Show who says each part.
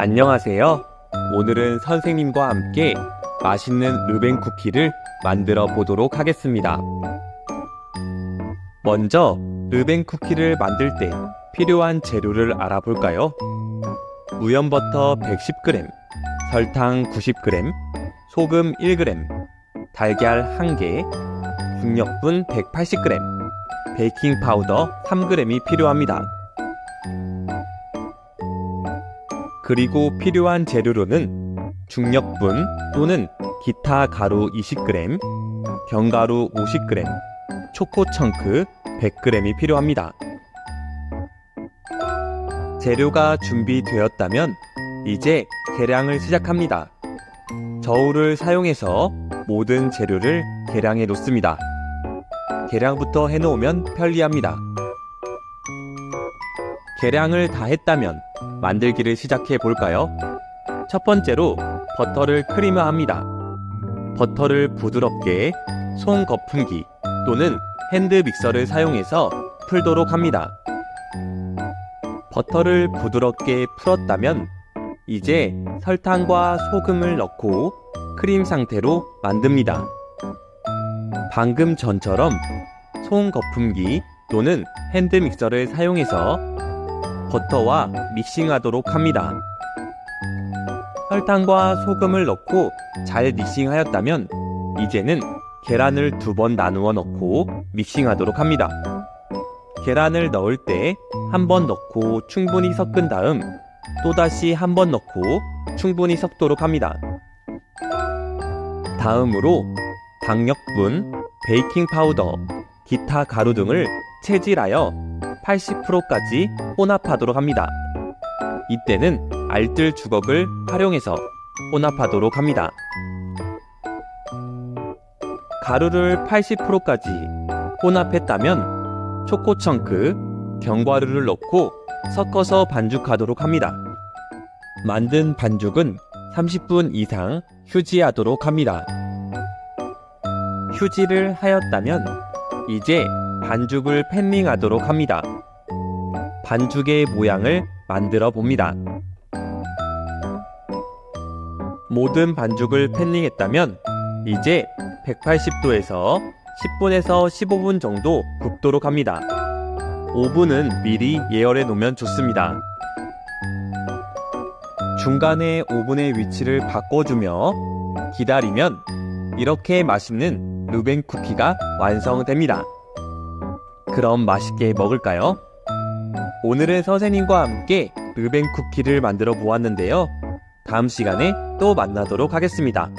Speaker 1: 안녕하세요. 오늘은 선생님과 함께 맛있는 르벤 쿠키를 만들어 보도록 하겠습니다. 먼저 르벤 쿠키를 만들 때 필요한 재료를 알아볼까요? 우연버터 110g, 설탕 90g, 소금 1g, 달걀 1개, 중력분 180g, 베이킹 파우더 3g이 필요합니다. 그리고 필요한 재료로는 중력분 또는 기타 가루 20g, 견가루 50g, 초코 청크 100g이 필요합니다. 재료가 준비되었다면 이제 계량을 시작합니다. 저울을 사용해서 모든 재료를 계량해 놓습니다. 계량부터 해 놓으면 편리합니다. 계량을 다 했다면 만들기를 시작해 볼까요? 첫 번째로 버터를 크림화합니다. 버터를 부드럽게 손 거품기 또는 핸드 믹서를 사용해서 풀도록 합니다. 버터를 부드럽게 풀었다면 이제 설탕과 소금을 넣고 크림 상태로 만듭니다. 방금 전처럼 손 거품기 또는 핸드 믹서를 사용해서 버터와 믹싱하도록 합니다. 설탕과 소금을 넣고 잘 믹싱하였다면 이제는 계란을 두 번 나누어 넣고 믹싱하도록 합니다. 계란을 넣을 때 한 번 넣고 충분히 섞은 다음 또다시 한 번 넣고 충분히 섞도록 합니다. 다음으로 당력분, 베이킹 파우더, 기타 가루 등을 체질하여 80%까지 혼합하도록 합니다. 이때는 알뜰 주걱을 활용해서 혼합하도록 합니다. 가루를 80%까지 혼합했다면 초코 청크, 견과류를 넣고 섞어서 반죽하도록 합니다. 만든 반죽은 30분 이상 휴지하도록 합니다. 휴지를 하였다면 이제 반죽을 팬닝하도록 합니다. 반죽의 모양을 만들어 봅니다. 모든 반죽을 팬닝했다면 이제 180도에서 10분에서 15분 정도 굽도록 합니다. 오븐은 미리 예열해 놓으면 좋습니다. 중간에 오븐의 위치를 바꿔주며 기다리면 이렇게 맛있는 루벤 쿠키가 완성됩니다. 그럼 맛있게 먹을까요? 오늘은 선생님과 함께 르벤 쿠키를 만들어 보았는데요. 다음 시간에 또 만나도록 하겠습니다.